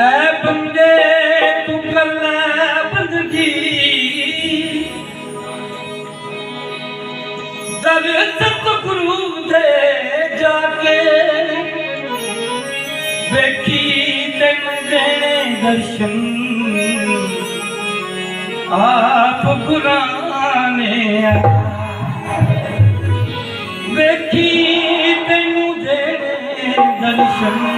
बंदे लै दर्शन आप पुराणे वेखी तंगू जे दर्शन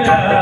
Yeah.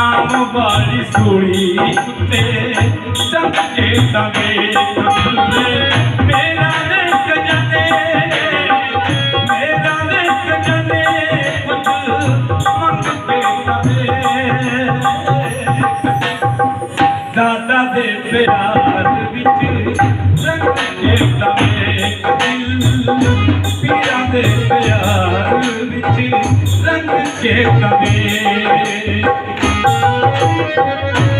नाम वाली सूरी सबके सगे दादा दे प्यार विच सबके सगे रंग के कवे Thank you.